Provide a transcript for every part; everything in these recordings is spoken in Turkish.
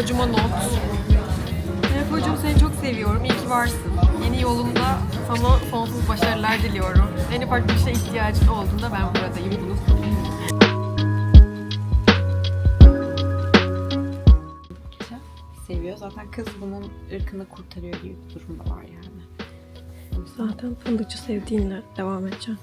Efe hocama not. Efe hocam seni çok seviyorum. İyi ki varsın. Yeni yolunda sana sonsuz başarılar diliyorum. En ufak bir şeye ihtiyacın olduğunda ben buradayım. Bunu seviyor. Zaten kız bunun ırkını kurtarıyor gibi bir durum da var yani. Zaten fındıkçı sevdiğinle devam edeceğim.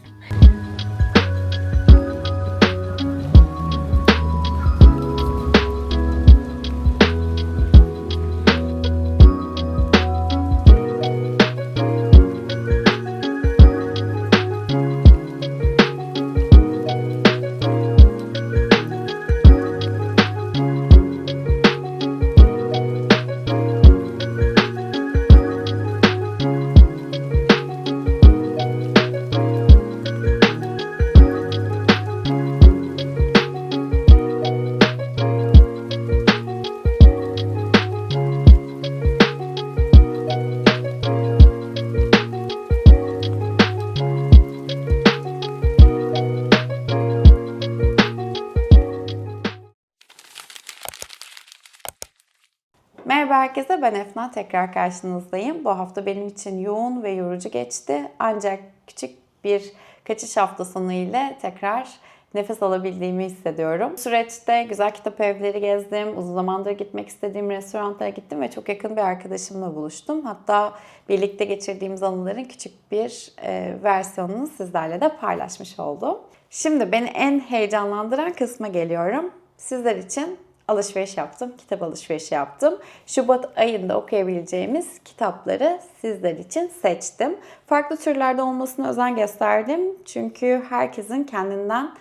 Ben Efna. Tekrar karşınızdayım. Bu hafta benim için yoğun ve yorucu geçti. Ancak küçük bir kaçış hafta sonu ile tekrar nefes alabildiğimi hissediyorum. Süreçte güzel kitap evleri gezdim, uzun zamandır gitmek istediğim restoranlara gittim ve çok yakın bir arkadaşımla buluştum. Hatta birlikte geçirdiğimiz anıların küçük bir e, versiyonunu sizlerle de paylaşmış oldum. Şimdi beni en heyecanlandıran kısma geliyorum. Sizler için alışveriş yaptım, kitap alışverişi yaptım. Şubat ayında okuyabileceğimiz kitapları sizler için seçtim. Farklı türlerde olmasına özen gösterdim. Çünkü herkesin kendinden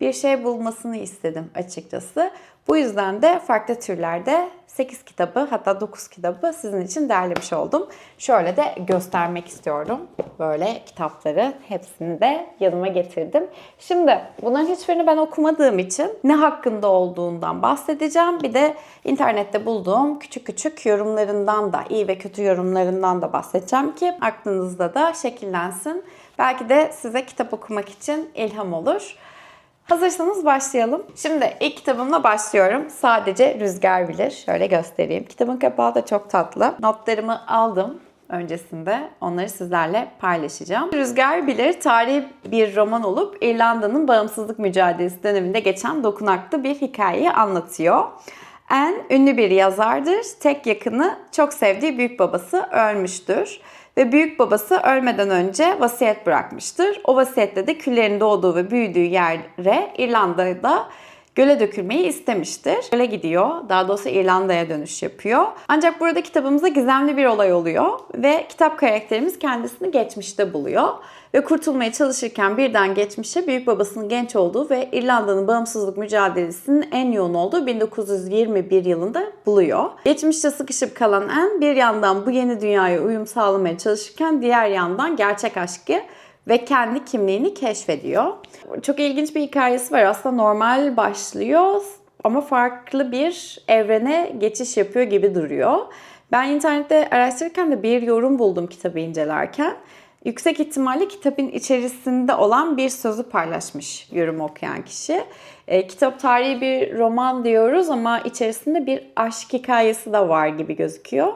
bir şey bulmasını istedim açıkçası. Bu yüzden de farklı türlerde 8 kitabı hatta 9 kitabı sizin için derlemiş oldum. Şöyle de göstermek istiyorum. Böyle kitapları hepsini de yanıma getirdim. Şimdi bunların hiçbirini ben okumadığım için ne hakkında olduğundan bahsedeceğim. Bir de internette bulduğum küçük küçük yorumlarından da iyi ve kötü yorumlarından da bahsedeceğim ki aklınızda da şekillensin. Belki de size kitap okumak için ilham olur. Hazırsanız başlayalım. Şimdi ilk kitabımla başlıyorum. Sadece Rüzgar Bilir. Şöyle göstereyim. Kitabın kapağı da çok tatlı. Notlarımı aldım öncesinde. Onları sizlerle paylaşacağım. Rüzgar Bilir tarihi bir roman olup İrlanda'nın bağımsızlık mücadelesi döneminde geçen dokunaklı bir hikayeyi anlatıyor. En ünlü bir yazardır. Tek yakını çok sevdiği büyük babası ölmüştür ve büyük babası ölmeden önce vasiyet bırakmıştır. O vasiyette de küllerin doğduğu ve büyüdüğü yere İrlanda'da göle dökülmeyi istemiştir. Göle gidiyor. Daha doğrusu İrlanda'ya dönüş yapıyor. Ancak burada kitabımızda gizemli bir olay oluyor ve kitap karakterimiz kendisini geçmişte buluyor. Ve kurtulmaya çalışırken birden geçmişe büyük babasının genç olduğu ve İrlanda'nın bağımsızlık mücadelesinin en yoğun olduğu 1921 yılında buluyor. Geçmişte sıkışıp kalan en bir yandan bu yeni dünyaya uyum sağlamaya çalışırken diğer yandan gerçek aşkı ve kendi kimliğini keşfediyor. Çok ilginç bir hikayesi var. Aslında normal başlıyor ama farklı bir evrene geçiş yapıyor gibi duruyor. Ben internette araştırırken de bir yorum buldum kitabı incelerken. Yüksek ihtimalle kitabın içerisinde olan bir sözü paylaşmış yorum okuyan kişi. E, kitap tarihi bir roman diyoruz ama içerisinde bir aşk hikayesi de var gibi gözüküyor.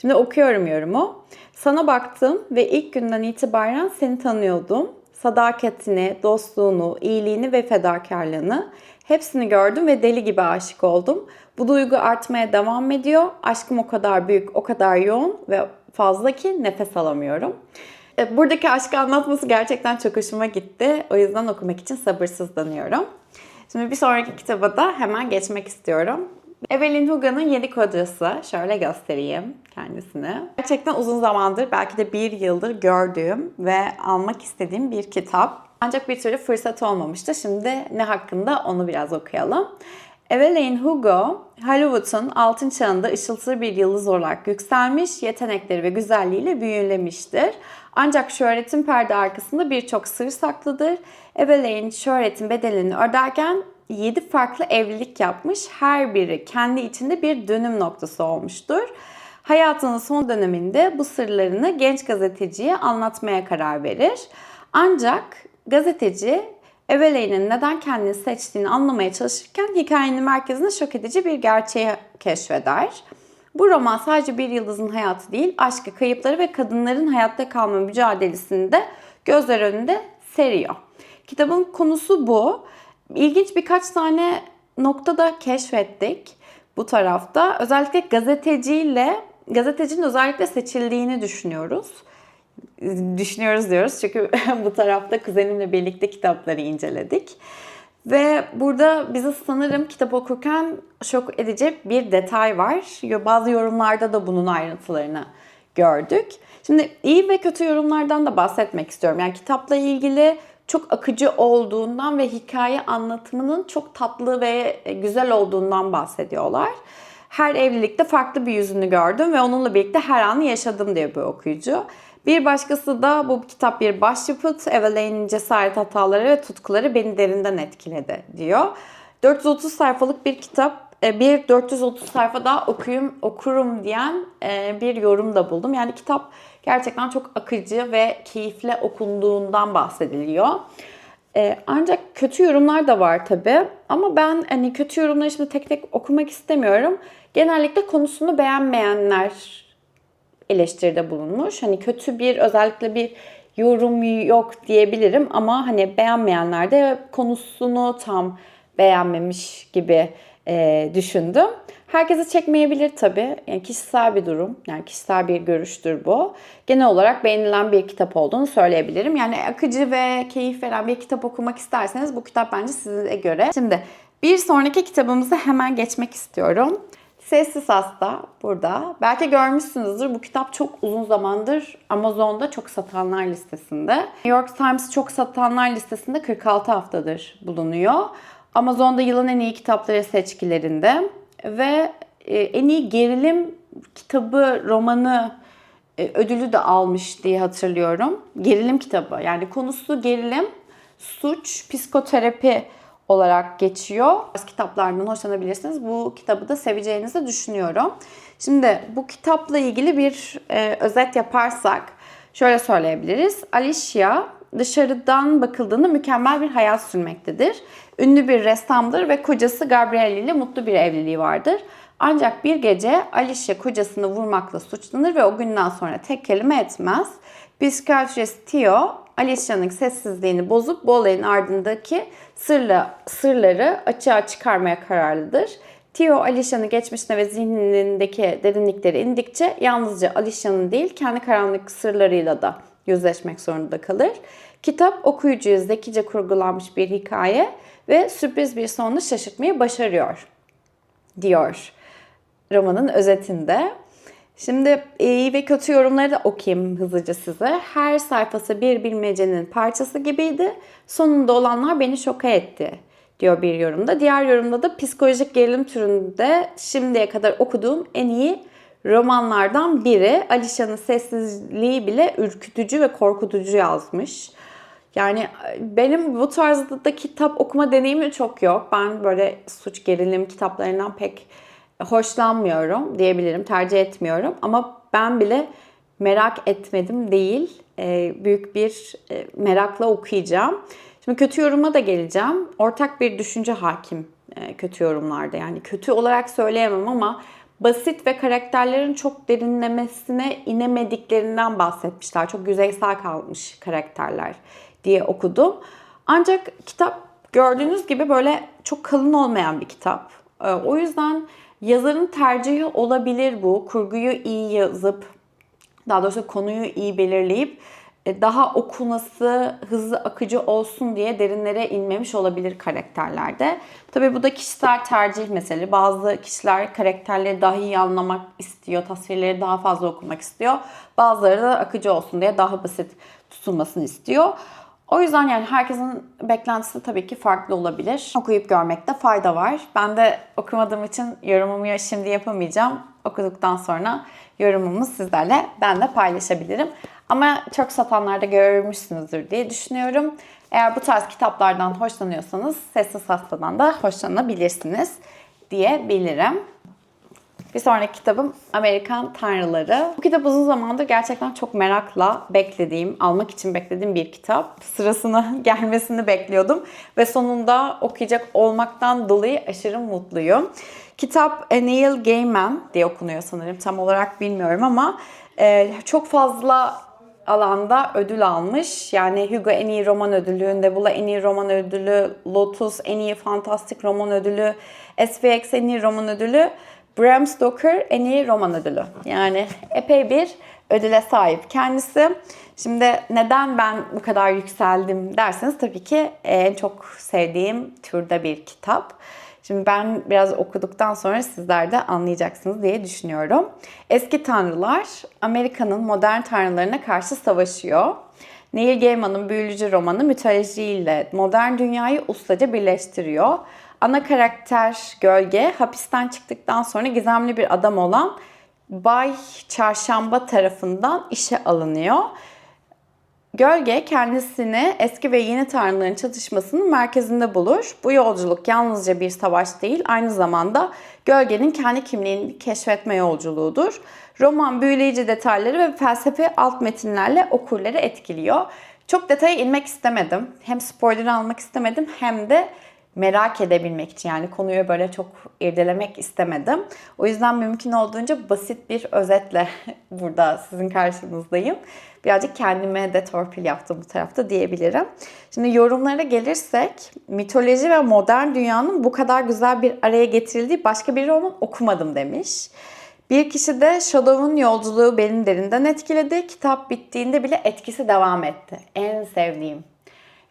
Şimdi okuyorum yorumu. Sana baktım ve ilk günden itibaren seni tanıyordum. Sadakatini, dostluğunu, iyiliğini ve fedakarlığını hepsini gördüm ve deli gibi aşık oldum. Bu duygu artmaya devam ediyor. Aşkım o kadar büyük, o kadar yoğun ve fazla ki nefes alamıyorum. E, Buradaki aşkı anlatması gerçekten çok hoşuma gitti. O yüzden okumak için sabırsızlanıyorum. Şimdi bir sonraki kitaba da hemen geçmek istiyorum. Evelyn Huga'nın Yedi Kocası. Şöyle göstereyim kendisini. Gerçekten uzun zamandır, belki de bir yıldır gördüğüm ve almak istediğim bir kitap. Ancak bir türlü fırsat olmamıştı. Şimdi ne hakkında onu biraz okuyalım. Evelyn Hugo, Hollywood'un altın çağında ışıltılı bir yıldız olarak yükselmiş, yetenekleri ve güzelliğiyle büyülemiştir. Ancak şöhretin perde arkasında birçok sır saklıdır. Evelyn şöhretin bedelini öderken 7 farklı evlilik yapmış. Her biri kendi içinde bir dönüm noktası olmuştur. Hayatının son döneminde bu sırlarını genç gazeteciye anlatmaya karar verir. Ancak gazeteci Evelyn'in neden kendini seçtiğini anlamaya çalışırken hikayenin merkezinde şok edici bir gerçeği keşfeder. Bu roman sadece bir yıldızın hayatı değil, aşkı, kayıpları ve kadınların hayatta kalma mücadelesini de gözler önünde seriyor. Kitabın konusu bu. İlginç birkaç tane noktada keşfettik bu tarafta. Özellikle gazeteciyle, gazetecinin özellikle seçildiğini düşünüyoruz düşünüyoruz diyoruz. Çünkü bu tarafta kuzenimle birlikte kitapları inceledik. Ve burada bizi sanırım kitap okurken şok edecek bir detay var. Bazı yorumlarda da bunun ayrıntılarını gördük. Şimdi iyi ve kötü yorumlardan da bahsetmek istiyorum. Yani kitapla ilgili çok akıcı olduğundan ve hikaye anlatımının çok tatlı ve güzel olduğundan bahsediyorlar. Her evlilikte farklı bir yüzünü gördüm ve onunla birlikte her anı yaşadım diyor bu okuyucu. Bir başkası da bu kitap bir başyapıt, Evelyn'in cesaret hataları ve tutkuları beni derinden etkiledi diyor. 430 sayfalık bir kitap, e, bir 430 sayfa daha okuyum, okurum diyen e, bir yorum da buldum. Yani kitap gerçekten çok akıcı ve keyifle okunduğundan bahsediliyor. E, ancak kötü yorumlar da var tabi. Ama ben hani kötü yorumları şimdi tek tek okumak istemiyorum. Genellikle konusunu beğenmeyenler eleştiride bulunmuş. Hani kötü bir özellikle bir yorum yok diyebilirim ama hani beğenmeyenler de konusunu tam beğenmemiş gibi e, düşündüm. Herkese çekmeyebilir tabii. Yani kişisel bir durum. Yani kişisel bir görüştür bu. Genel olarak beğenilen bir kitap olduğunu söyleyebilirim. Yani akıcı ve keyif veren bir kitap okumak isterseniz bu kitap bence size göre. Şimdi bir sonraki kitabımıza hemen geçmek istiyorum. Sessiz Hasta burada. Belki görmüşsünüzdür. Bu kitap çok uzun zamandır Amazon'da çok satanlar listesinde. New York Times çok satanlar listesinde 46 haftadır bulunuyor. Amazon'da yılın en iyi kitapları seçkilerinde ve e, en iyi gerilim kitabı, romanı e, ödülü de almış diye hatırlıyorum. Gerilim kitabı. Yani konusu gerilim, suç, psikoterapi olarak geçiyor. Kitaplardan hoşlanabilirsiniz. Bu kitabı da seveceğinizi düşünüyorum. Şimdi bu kitapla ilgili bir e, özet yaparsak şöyle söyleyebiliriz. Alicia dışarıdan bakıldığında mükemmel bir hayat sürmektedir. Ünlü bir ressamdır ve kocası Gabrielle ile mutlu bir evliliği vardır. Ancak bir gece Alicia kocasını vurmakla suçlanır ve o günden sonra tek kelime etmez. Psikiyatrist Theo, Alicia'nın sessizliğini bozup bu olayın ardındaki sırla, sırları açığa çıkarmaya kararlıdır. Theo, Alicia'nın geçmişine ve zihnindeki derinlikleri indikçe yalnızca Alicia'nın değil kendi karanlık sırlarıyla da yüzleşmek zorunda kalır. Kitap okuyucuyu zekice kurgulanmış bir hikaye ve sürpriz bir sonla şaşırtmayı başarıyor diyor romanın özetinde. Şimdi iyi ve kötü yorumları da okuyayım hızlıca size. Her sayfası bir bilmecenin parçası gibiydi. Sonunda olanlar beni şoka etti diyor bir yorumda. Diğer yorumda da psikolojik gerilim türünde şimdiye kadar okuduğum en iyi romanlardan biri. Alişan'ın sessizliği bile ürkütücü ve korkutucu yazmış. Yani benim bu tarzda da kitap okuma deneyimi çok yok. Ben böyle suç gerilim kitaplarından pek hoşlanmıyorum diyebilirim, tercih etmiyorum. Ama ben bile merak etmedim değil. E, büyük bir e, merakla okuyacağım. Şimdi kötü yoruma da geleceğim. Ortak bir düşünce hakim e, kötü yorumlarda. Yani kötü olarak söyleyemem ama basit ve karakterlerin çok derinlemesine inemediklerinden bahsetmişler. Çok yüzeysel kalmış karakterler diye okudum. Ancak kitap gördüğünüz gibi böyle çok kalın olmayan bir kitap. O yüzden Yazarın tercihi olabilir bu. Kurguyu iyi yazıp, daha doğrusu konuyu iyi belirleyip daha okunası, hızlı akıcı olsun diye derinlere inmemiş olabilir karakterlerde. Tabii bu da kişisel tercih mesele. Bazı kişiler karakterleri daha iyi anlamak istiyor, tasvirleri daha fazla okumak istiyor. Bazıları da akıcı olsun diye daha basit tutulmasını istiyor. O yüzden yani herkesin beklentisi tabii ki farklı olabilir. Okuyup görmekte fayda var. Ben de okumadığım için yorumumu şimdi yapamayacağım. Okuduktan sonra yorumumu sizlerle ben de paylaşabilirim. Ama çok satanlarda görmüşsünüzdür diye düşünüyorum. Eğer bu tarz kitaplardan hoşlanıyorsanız Sessiz Hastadan da hoşlanabilirsiniz diyebilirim. Bir sonraki kitabım Amerikan Tanrıları. Bu kitap uzun zamandır gerçekten çok merakla beklediğim, almak için beklediğim bir kitap. Sırasına gelmesini bekliyordum ve sonunda okuyacak olmaktan dolayı aşırı mutluyum. Kitap Neil Gaiman diye okunuyor sanırım. Tam olarak bilmiyorum ama e, çok fazla alanda ödül almış. Yani Hugo en iyi roman ödülü, Nebula en iyi roman ödülü, Lotus en iyi fantastik roman ödülü, SPX en iyi roman ödülü, Bram Stoker en iyi roman ödülü. Yani epey bir ödüle sahip kendisi. Şimdi neden ben bu kadar yükseldim derseniz tabii ki en çok sevdiğim türde bir kitap. Şimdi ben biraz okuduktan sonra sizler de anlayacaksınız diye düşünüyorum. Eski tanrılar Amerika'nın modern tanrılarına karşı savaşıyor. Neil Gaiman'ın büyülücü romanı mitolojiyle modern dünyayı ustaca birleştiriyor. Ana karakter Gölge hapisten çıktıktan sonra gizemli bir adam olan Bay Çarşamba tarafından işe alınıyor. Gölge kendisini eski ve yeni tanrıların çatışmasının merkezinde bulur. Bu yolculuk yalnızca bir savaş değil, aynı zamanda gölgenin kendi kimliğini keşfetme yolculuğudur. Roman büyüleyici detayları ve felsefi alt metinlerle okurları etkiliyor. Çok detaya inmek istemedim. Hem spoiler almak istemedim hem de merak edebilmek için yani konuyu böyle çok irdelemek istemedim. O yüzden mümkün olduğunca basit bir özetle burada sizin karşınızdayım. Birazcık kendime de torpil yaptım bu tarafta diyebilirim. Şimdi yorumlara gelirsek mitoloji ve modern dünyanın bu kadar güzel bir araya getirildiği başka bir roman okumadım demiş. Bir kişi de Shadow'un yolculuğu beni derinden etkiledi. Kitap bittiğinde bile etkisi devam etti. En sevdiğim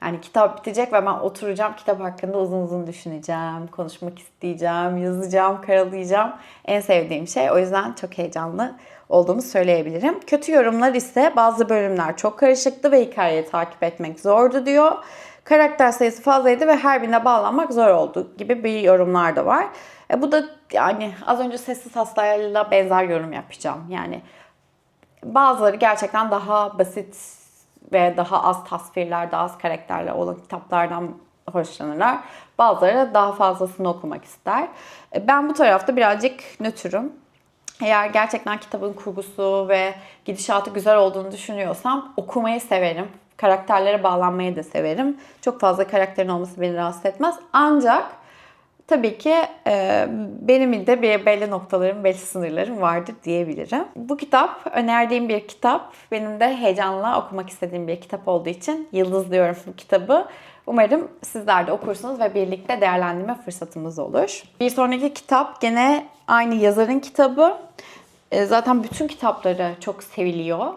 yani kitap bitecek ve ben oturacağım kitap hakkında uzun uzun düşüneceğim, konuşmak isteyeceğim, yazacağım, karalayacağım. En sevdiğim şey. O yüzden çok heyecanlı olduğumu söyleyebilirim. Kötü yorumlar ise bazı bölümler çok karışıktı ve hikayeyi takip etmek zordu diyor. Karakter sayısı fazlaydı ve her birine bağlanmak zor oldu gibi bir yorumlar da var. E bu da yani az önce sessiz hastayla benzer yorum yapacağım. Yani bazıları gerçekten daha basit ve daha az tasvirler, daha az karakterler olan kitaplardan hoşlanırlar. Bazıları da daha fazlasını okumak ister. E, Ben bu tarafta birazcık nötrüm. Eğer gerçekten kitabın kurgusu ve gidişatı güzel olduğunu düşünüyorsam okumayı severim. Karakterlere bağlanmayı da severim. Çok fazla karakterin olması beni rahatsız etmez. Ancak tabii ki e, benim de bir belli noktalarım, belli sınırlarım vardır diyebilirim. Bu kitap önerdiğim bir kitap. Benim de heyecanla okumak istediğim bir kitap olduğu için yıldızlıyorum bu kitabı. Umarım sizler de okursunuz ve birlikte değerlendirme fırsatımız olur. Bir sonraki kitap gene aynı yazarın kitabı. E, Zaten bütün kitapları çok seviliyor.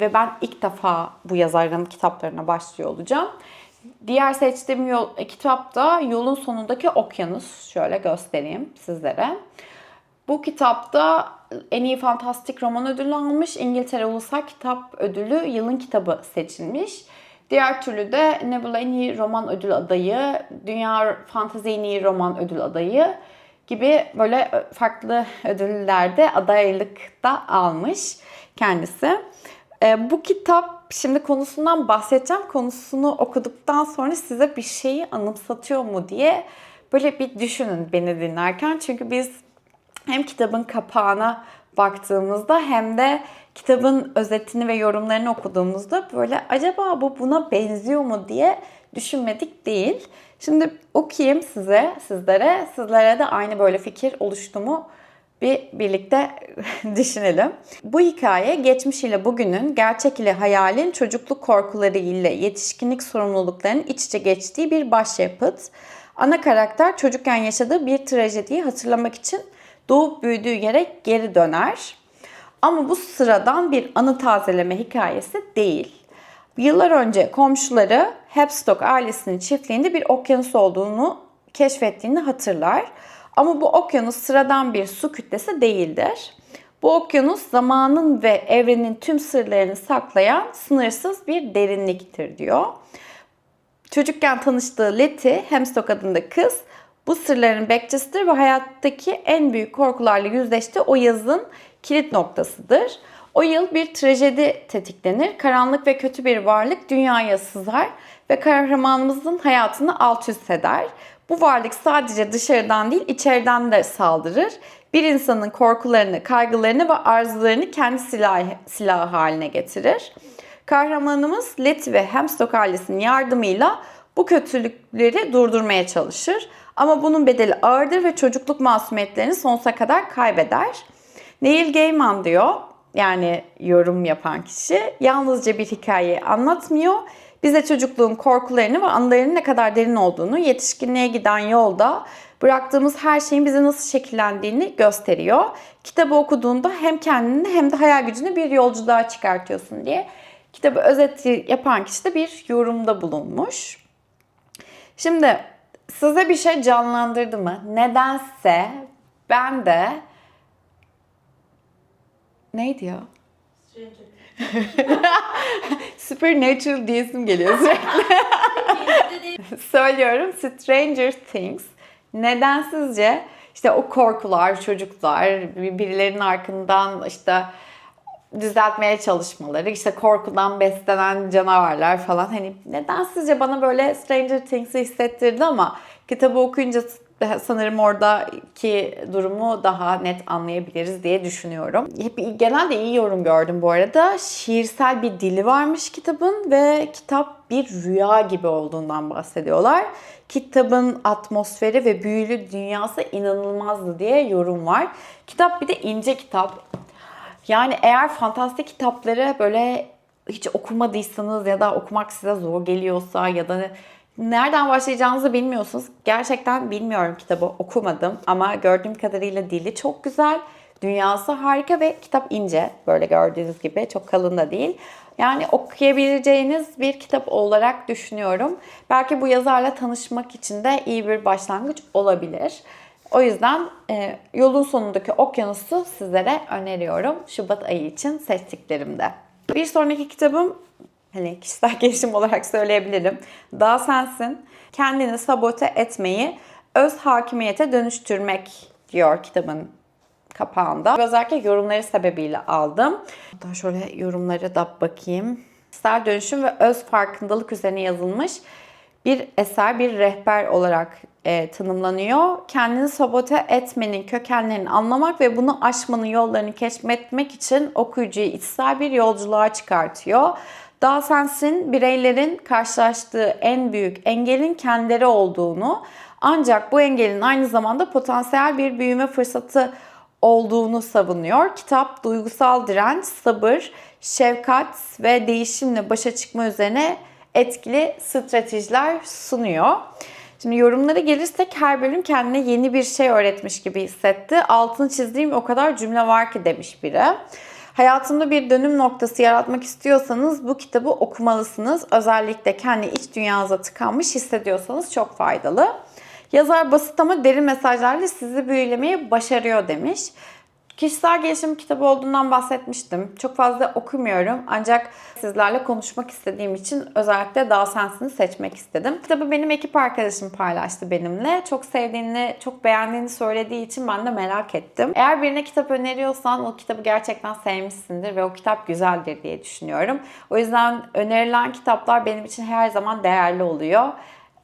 Ve ben ilk defa bu yazarın kitaplarına başlıyor olacağım. Diğer seçtiğim yol, e, kitap da Yolun Sonundaki Okyanus. Şöyle göstereyim sizlere. Bu kitapta en iyi fantastik roman ödülü almış. İngiltere Ulusal Kitap Ödülü yılın kitabı seçilmiş. Diğer türlü de Nebula en iyi roman ödül adayı, Dünya Fantezi en iyi roman ödül adayı gibi böyle farklı ödüllerde adaylıkta almış kendisi. E, bu kitap şimdi konusundan bahsedeceğim. Konusunu okuduktan sonra size bir şeyi anımsatıyor mu diye böyle bir düşünün beni dinlerken. Çünkü biz hem kitabın kapağına baktığımızda hem de kitabın özetini ve yorumlarını okuduğumuzda böyle acaba bu buna benziyor mu diye düşünmedik değil. Şimdi okuyayım size, sizlere. Sizlere de aynı böyle fikir oluştu mu bir birlikte düşünelim. Bu hikaye geçmiş ile bugünün, gerçek ile hayalin, çocukluk korkuları ile yetişkinlik sorumluluklarının iç içe geçtiği bir başyapıt. Ana karakter çocukken yaşadığı bir trajediyi hatırlamak için doğup büyüdüğü yere geri döner. Ama bu sıradan bir anı tazeleme hikayesi değil. Yıllar önce komşuları Hepstock ailesinin çiftliğinde bir okyanus olduğunu keşfettiğini hatırlar. Ama bu okyanus sıradan bir su kütlesi değildir. Bu okyanus zamanın ve evrenin tüm sırlarını saklayan sınırsız bir derinliktir diyor. Çocukken tanıştığı Letty, Hemstock adında kız, bu sırların bekçisidir ve hayattaki en büyük korkularla yüzleştiği o yazın kilit noktasıdır. O yıl bir trajedi tetiklenir. Karanlık ve kötü bir varlık dünyaya sızar ve kahramanımızın hayatını alt üst eder. Bu varlık sadece dışarıdan değil içeriden de saldırır. bir insanın korkularını, kaygılarını ve arzularını kendi silahı, silahı haline getirir. Kahramanımız Letty ve Hemstock ailesinin yardımıyla bu kötülükleri durdurmaya çalışır. Ama bunun bedeli ağırdır ve çocukluk masumiyetlerini sonsuza kadar kaybeder. Neil Gaiman diyor, yani yorum yapan kişi, yalnızca bir hikayeyi anlatmıyor. Bize çocukluğun korkularını ve anılarının ne kadar derin olduğunu, yetişkinliğe giden yolda bıraktığımız her şeyin bize nasıl şekillendiğini gösteriyor. Kitabı okuduğunda hem kendini hem de hayal gücünü bir yolculuğa çıkartıyorsun diye kitabı özeti yapan kişi de bir yorumda bulunmuş. Şimdi size bir şey canlandırdı mı? Nedense ben de neydi ya? Supernatural diyesim geliyor sürekli. Söylüyorum Stranger Things. Nedensizce işte o korkular, çocuklar, birilerinin arkandan işte düzeltmeye çalışmaları, işte korkudan beslenen canavarlar falan hani nedensizce bana böyle Stranger Things'i hissettirdi ama kitabı okuyunca sanırım oradaki durumu daha net anlayabiliriz diye düşünüyorum. Hep genelde iyi yorum gördüm bu arada. Şiirsel bir dili varmış kitabın ve kitap bir rüya gibi olduğundan bahsediyorlar. Kitabın atmosferi ve büyülü dünyası inanılmazdı diye yorum var. Kitap bir de ince kitap. Yani eğer fantastik kitapları böyle hiç okumadıysanız ya da okumak size zor geliyorsa ya da nereden başlayacağınızı bilmiyorsunuz. Gerçekten bilmiyorum kitabı okumadım ama gördüğüm kadarıyla dili çok güzel. Dünyası harika ve kitap ince. Böyle gördüğünüz gibi çok kalın da değil. Yani okuyabileceğiniz bir kitap olarak düşünüyorum. Belki bu yazarla tanışmak için de iyi bir başlangıç olabilir. O yüzden e, yolun sonundaki okyanusu sizlere öneriyorum. Şubat ayı için seçtiklerimde. Bir sonraki kitabım hani kişisel gelişim olarak söyleyebilirim. Daha sensin. Kendini sabote etmeyi öz hakimiyete dönüştürmek diyor kitabın kapağında. Özellikle yorumları sebebiyle aldım. Daha şöyle yorumları da bakayım. Kişisel dönüşüm ve öz farkındalık üzerine yazılmış bir eser, bir rehber olarak e, tanımlanıyor. Kendini sabote etmenin kökenlerini anlamak ve bunu aşmanın yollarını keşfetmek için okuyucuyu içsel bir yolculuğa çıkartıyor. Daha sensin bireylerin karşılaştığı en büyük engelin kendileri olduğunu ancak bu engelin aynı zamanda potansiyel bir büyüme fırsatı olduğunu savunuyor. Kitap duygusal direnç, sabır, şefkat ve değişimle başa çıkma üzerine etkili stratejiler sunuyor. Şimdi yorumlara gelirsek her bölüm kendine yeni bir şey öğretmiş gibi hissetti. Altını çizdiğim o kadar cümle var ki demiş biri. Hayatımda bir dönüm noktası yaratmak istiyorsanız bu kitabı okumalısınız. Özellikle kendi iç dünyanıza tıkanmış hissediyorsanız çok faydalı. Yazar basit ama derin mesajlarla sizi büyülemeyi başarıyor demiş. Kişisel gelişim kitabı olduğundan bahsetmiştim. Çok fazla okumuyorum ancak sizlerle konuşmak istediğim için özellikle Daha Sensin'i seçmek istedim. Kitabı benim ekip arkadaşım paylaştı benimle. Çok sevdiğini, çok beğendiğini söylediği için ben de merak ettim. Eğer birine kitap öneriyorsan o kitabı gerçekten sevmişsindir ve o kitap güzeldir diye düşünüyorum. O yüzden önerilen kitaplar benim için her zaman değerli oluyor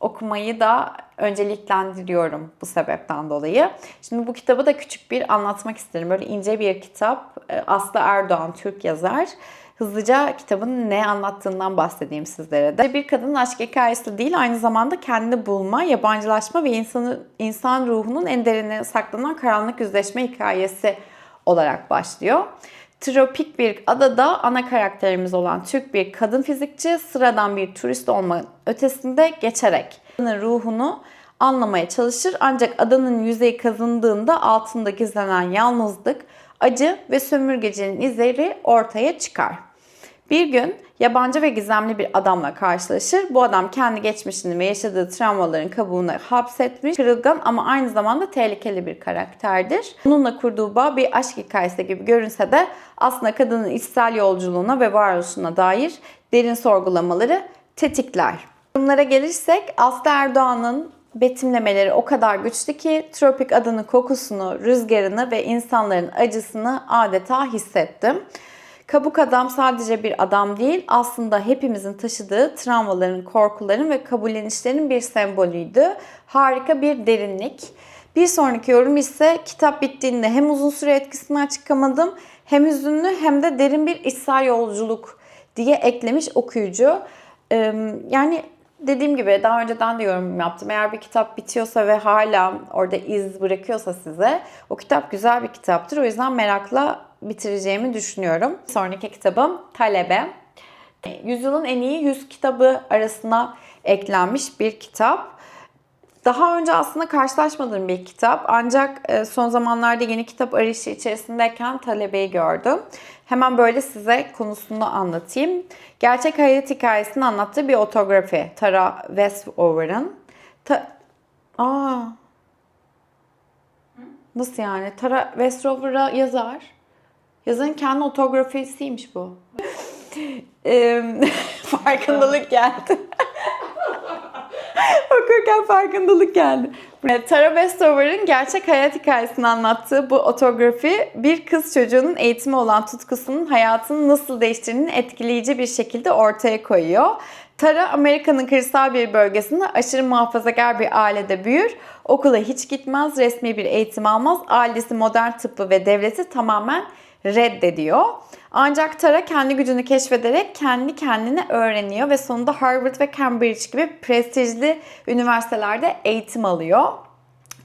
okumayı da önceliklendiriyorum bu sebepten dolayı. Şimdi bu kitabı da küçük bir anlatmak isterim. Böyle ince bir kitap. Ee, Aslı Erdoğan Türk yazar. Hızlıca kitabın ne anlattığından bahsedeyim sizlere de. Bir kadının aşk hikayesi değil, aynı zamanda kendi bulma, yabancılaşma ve insanı, insan ruhunun en derine saklanan karanlık yüzleşme hikayesi olarak başlıyor. Tropik bir adada ana karakterimiz olan Türk bir kadın fizikçi sıradan bir turist olma ötesinde geçerek ruhunu anlamaya çalışır ancak adanın yüzeyi kazındığında altında gizlenen yalnızlık, acı ve sömürgecinin izleri ortaya çıkar. Bir gün yabancı ve gizemli bir adamla karşılaşır. Bu adam kendi geçmişini ve yaşadığı travmaların kabuğuna hapsetmiş, kırılgan ama aynı zamanda tehlikeli bir karakterdir. Onunla kurduğu bağ bir aşk hikayesi gibi görünse de aslında kadının içsel yolculuğuna ve varoluşuna dair derin sorgulamaları tetikler. Bunlara gelirsek Aslı Erdoğan'ın betimlemeleri o kadar güçlü ki tropik adanın kokusunu, rüzgarını ve insanların acısını adeta hissettim. Kabuk adam sadece bir adam değil, aslında hepimizin taşıdığı travmaların, korkuların ve kabullenişlerin bir sembolüydü. Harika bir derinlik. Bir sonraki yorum ise kitap bittiğinde hem uzun süre etkisinden çıkamadım hem hüzünlü hem de derin bir içsel yolculuk diye eklemiş okuyucu. Yani dediğim gibi daha önceden de yorum yaptım. Eğer bir kitap bitiyorsa ve hala orada iz bırakıyorsa size o kitap güzel bir kitaptır. O yüzden merakla bitireceğimi düşünüyorum. Sonraki kitabım Talebe. Yüzyılın en iyi 100 kitabı arasına eklenmiş bir kitap. Daha önce aslında karşılaşmadığım bir kitap ancak e, son zamanlarda yeni kitap arayışı içerisindeyken talebeyi gördüm. Hemen böyle size konusunu anlatayım. Gerçek hayat hikayesini anlattığı bir otografi. Tara Westover'ın. Ta Aa. Nasıl yani? Tara Westover'a yazar. Yazarın kendi otografisiymiş bu. Farkındalık geldi. Okurken farkındalık geldi. Evet, Tara Westover'ın gerçek hayat hikayesini anlattığı bu otografi bir kız çocuğunun eğitimi olan tutkusunun hayatını nasıl değiştirdiğini etkileyici bir şekilde ortaya koyuyor. Tara Amerika'nın kırsal bir bölgesinde aşırı muhafazakar bir ailede büyür. Okula hiç gitmez, resmi bir eğitim almaz. Ailesi modern tıbbı ve devleti tamamen reddediyor. Ancak Tara kendi gücünü keşfederek kendi kendine öğreniyor ve sonunda Harvard ve Cambridge gibi prestijli üniversitelerde eğitim alıyor.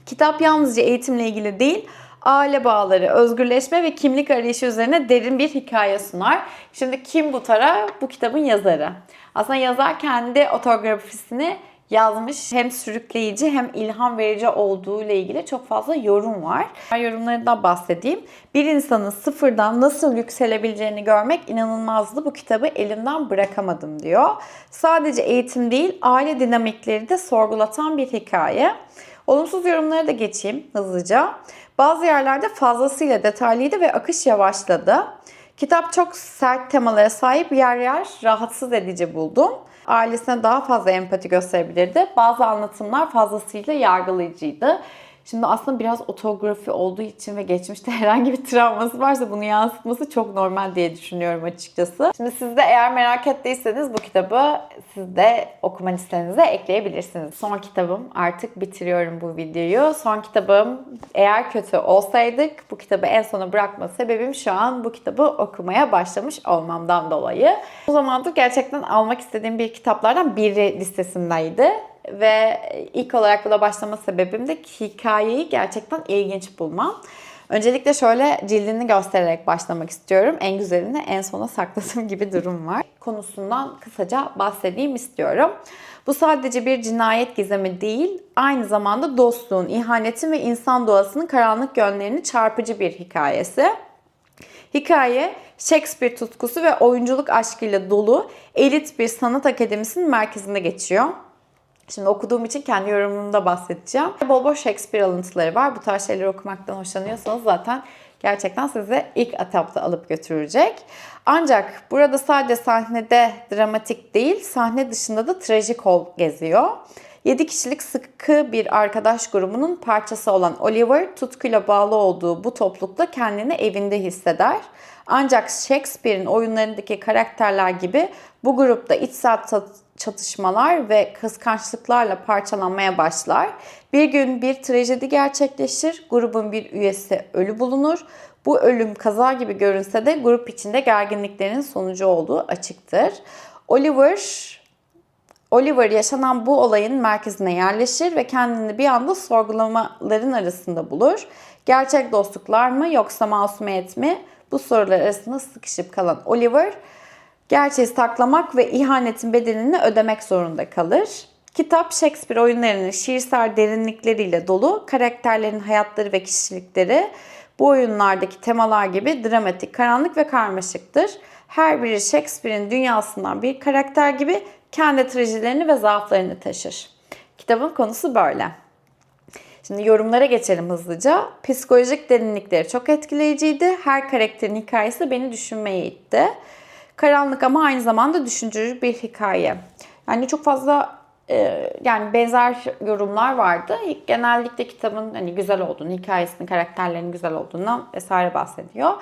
Kitap yalnızca eğitimle ilgili değil, aile bağları, özgürleşme ve kimlik arayışı üzerine derin bir hikaye sunar. Şimdi kim bu Tara? Bu kitabın yazarı. Aslında yazar kendi otografisini yazmış. Hem sürükleyici hem ilham verici olduğu ile ilgili çok fazla yorum var. Yorumlarından bahsedeyim. Bir insanın sıfırdan nasıl yükselebileceğini görmek inanılmazdı. Bu kitabı elimden bırakamadım diyor. Sadece eğitim değil, aile dinamikleri de sorgulatan bir hikaye. Olumsuz yorumlara da geçeyim hızlıca. Bazı yerlerde fazlasıyla detaylıydı ve akış yavaşladı. Kitap çok sert temalara sahip yer yer rahatsız edici buldum. Ailesine daha fazla empati gösterebilirdi. Bazı anlatımlar fazlasıyla yargılayıcıydı. Şimdi aslında biraz otografi olduğu için ve geçmişte herhangi bir travması varsa bunu yansıtması çok normal diye düşünüyorum açıkçası. Şimdi siz de eğer merak ettiyseniz bu kitabı siz de okuma listenize ekleyebilirsiniz. Son kitabım artık bitiriyorum bu videoyu. Son kitabım eğer kötü olsaydık bu kitabı en sona bırakma sebebim şu an bu kitabı okumaya başlamış olmamdan dolayı. O zamandır gerçekten almak istediğim bir kitaplardan biri listesindeydi ve ilk olarak buna başlama sebebim de hikayeyi gerçekten ilginç bulmam. Öncelikle şöyle cildini göstererek başlamak istiyorum. En güzelini en sona sakladığım gibi durum var. Konusundan kısaca bahsedeyim istiyorum. Bu sadece bir cinayet gizemi değil, aynı zamanda dostluğun, ihanetin ve insan doğasının karanlık yönlerini çarpıcı bir hikayesi. Hikaye Shakespeare tutkusu ve oyunculuk aşkıyla dolu elit bir sanat akademisinin merkezinde geçiyor. Şimdi okuduğum için kendi yorumumda bahsedeceğim. Bol bol Shakespeare alıntıları var. Bu tarz şeyleri okumaktan hoşlanıyorsanız zaten gerçekten sizi ilk etapta alıp götürecek. Ancak burada sadece sahnede dramatik değil, sahne dışında da trajik ol geziyor. 7 kişilik sıkı bir arkadaş grubunun parçası olan Oliver tutkuyla bağlı olduğu bu toplulukla kendini evinde hisseder. Ancak Shakespeare'in oyunlarındaki karakterler gibi bu grupta içsel çatışmalar ve kıskançlıklarla parçalanmaya başlar. Bir gün bir trajedi gerçekleşir. Grubun bir üyesi ölü bulunur. Bu ölüm kaza gibi görünse de grup içinde gerginliklerin sonucu olduğu açıktır. Oliver Oliver yaşanan bu olayın merkezine yerleşir ve kendini bir anda sorgulamaların arasında bulur. Gerçek dostluklar mı yoksa masumiyet mi? Bu sorular arasında sıkışıp kalan Oliver gerçeği saklamak ve ihanetin bedelini ödemek zorunda kalır. Kitap Shakespeare oyunlarının şiirsel derinlikleriyle dolu, karakterlerin hayatları ve kişilikleri bu oyunlardaki temalar gibi dramatik, karanlık ve karmaşıktır. Her biri Shakespeare'in dünyasından bir karakter gibi kendi trajedilerini ve zaaflarını taşır. Kitabın konusu böyle. Şimdi yorumlara geçelim hızlıca. Psikolojik derinlikleri çok etkileyiciydi. Her karakterin hikayesi beni düşünmeye itti. Karanlık ama aynı zamanda düşündürücü bir hikaye. Yani çok fazla e, yani benzer yorumlar vardı. Genellikle kitabın hani güzel olduğunu, hikayesinin, karakterlerinin güzel olduğundan vesaire bahsediyor.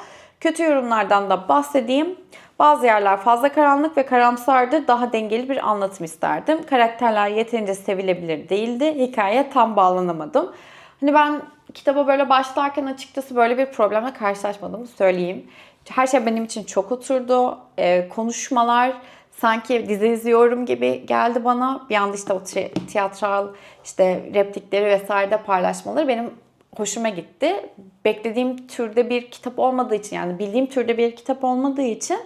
Kötü yorumlardan da bahsedeyim. Bazı yerler fazla karanlık ve karamsardı. Daha dengeli bir anlatım isterdim. Karakterler yeterince sevilebilir değildi. Hikaye tam bağlanamadım. Hani ben kitaba böyle başlarken açıkçası böyle bir problemle karşılaşmadığımı söyleyeyim. Her şey benim için çok oturdu. Ee, konuşmalar sanki dizi izliyorum gibi geldi bana. Bir anda işte o ti- tiyatral işte replikleri vesaire de paylaşmaları benim hoşuma gitti. Beklediğim türde bir kitap olmadığı için yani bildiğim türde bir kitap olmadığı için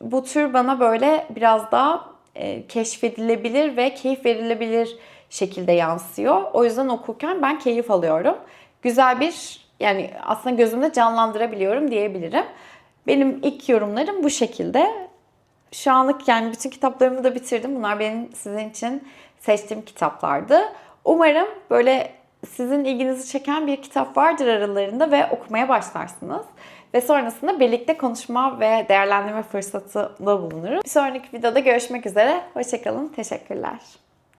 bu tür bana böyle biraz daha e, keşfedilebilir ve keyif verilebilir şekilde yansıyor. O yüzden okurken ben keyif alıyorum. Güzel bir yani aslında gözümde canlandırabiliyorum diyebilirim. Benim ilk yorumlarım bu şekilde. Şu anlık yani bütün kitaplarımı da bitirdim. Bunlar benim sizin için seçtiğim kitaplardı. Umarım böyle sizin ilginizi çeken bir kitap vardır aralarında ve okumaya başlarsınız. Ve sonrasında birlikte konuşma ve değerlendirme fırsatında bulunuruz. Bir sonraki videoda görüşmek üzere. Hoşçakalın. Teşekkürler.